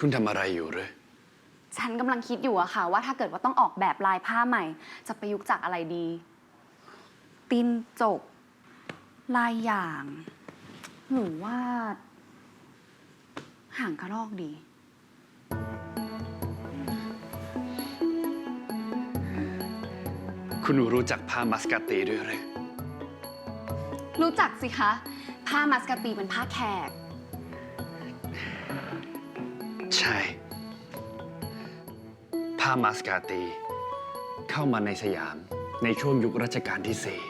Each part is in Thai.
คุณทำอะไรอยู่หรือฉันกำลังคิดอยู่อะค่ะ ว่าถ้าเกิดว่าต้องออกแบบลายผ้าใหม่ จะประยุกต์จากอะไรดี ตีนจก ลายอย่างหรือว่าหางกระรอกดี คุณรู้จักผ้ามัสกาตีด้วยหรือรู้จักสิคะ ผ้ามัสกาตีเป็นผ้าแขก ใช่ ผ้ามัสกาตี เข้ามาในสยามในช่วงยุครัชกาลที่สี่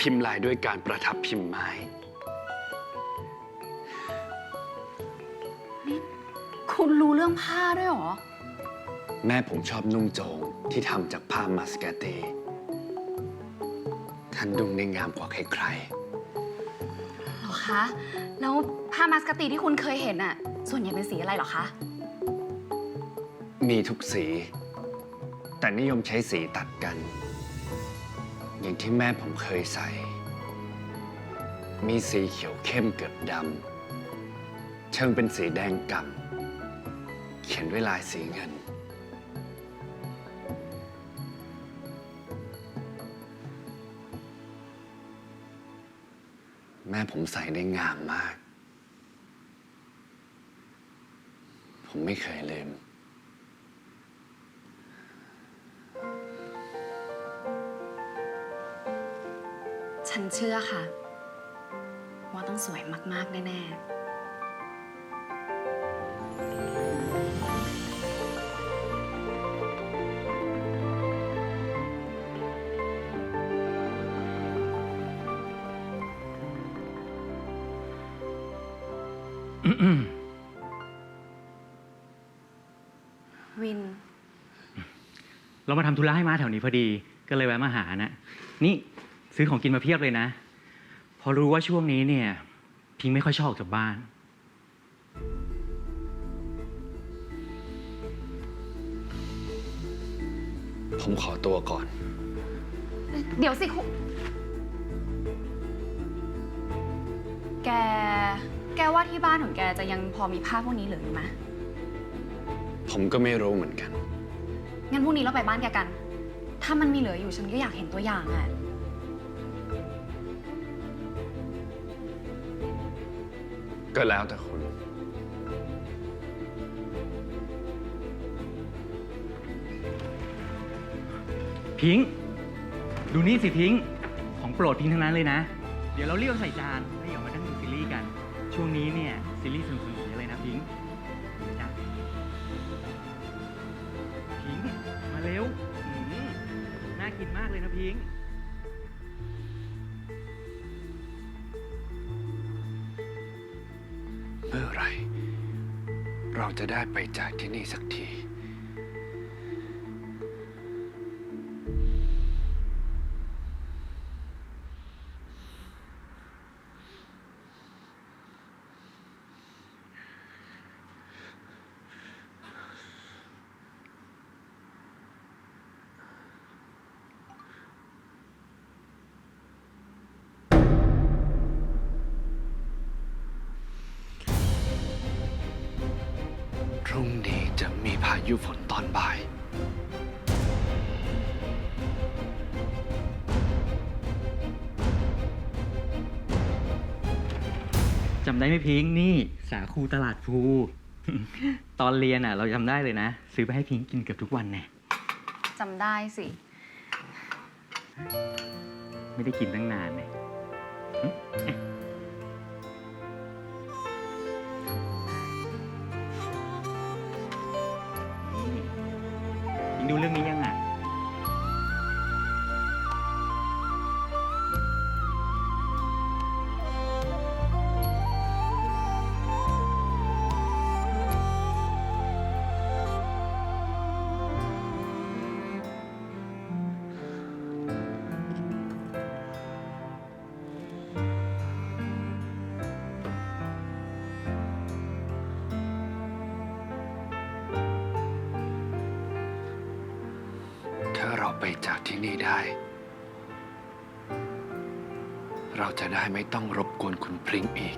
พิมพ์ลายด้วยการประทับพิมพ์ไม้คุณรู้เรื่องผ้าด้วยเหรอ แม่ผมชอบนุ่งโจงที่ทำจากผ้ามัสกาตีท่านดุงได้งามกว่าใครเห รอคะ แล้วผ้ามัสกตีที่คุณเคยเห็นอะส่วนใหญ่เป็นสีอะไรเหรอคะ มีทุกสี แต่นิยมใช้สีตัดกัน อย่างที่แม่ผมเคยใส่ มีสีเขียวเข้มเกือบดำ เชิงเป็นสีแดงกำเขียนด้วยลายสีเงิน แม่ผมใส่ได้งามมาก ผมไม่เคยลืม ฉันเชื่อค่ะ ว่าต้องสวยมาก ๆ แน่ ๆ วิน เรามาทำธุระให้มาแถวนี้พอดี ก็เลยแวะมาหานะ นี่ซื้อของกินมาเพียบเลยนะ พอรู้ว่าช่วงนี้เนี่ย พิงไม่ค่อยชอบออกจากบ้าน ผมขอตัวก่อน เดี๋ยวสิคุณแก แกว่าที่บ้านของแกจะยังพอมีผ้าพวกนี้เหลืออยู่ไหมผมก็ไม่รู้เหมือนกัน งั้นพรุ่งนี้เราไปบ้านแกกัน ถ้ามันมีเหลืออยู่ฉันก็อยากเห็นตัวอย่างอะก็แล้วแต่คุณ พิงค์ดูนี่สิพิงค์ของโปรดพิงค์ทั้งนั้นเลยนะ เดี๋ยวเราเรียกใส่จาน ช่วงนี้เนี่ย ซีรีส์สนุกๆเยอะเลยนะพิงค์จ้ะพิงค์มาเร็วอืมน่ากินมากเลยนะพิงค์เมื่อไหรเราจะได้ไปจากที่นี่สักที ยุฝนตอนบ่าย จำได้ไหมพิงค์นี่สาคูตลาดภู ตอนเรียนอะ เราจำได้เลยนะ ซื้อไปให้พิงค์กินเกือบทุกวันแน่จำได้สิ ไม่ได้กินตั้งนานเลย ดูเรื่องนี้ยังอะ ถ้าเราไปจากที่นี่ได้ เราจะได้ไม่ต้องรบกวนคุณพริ้งอีก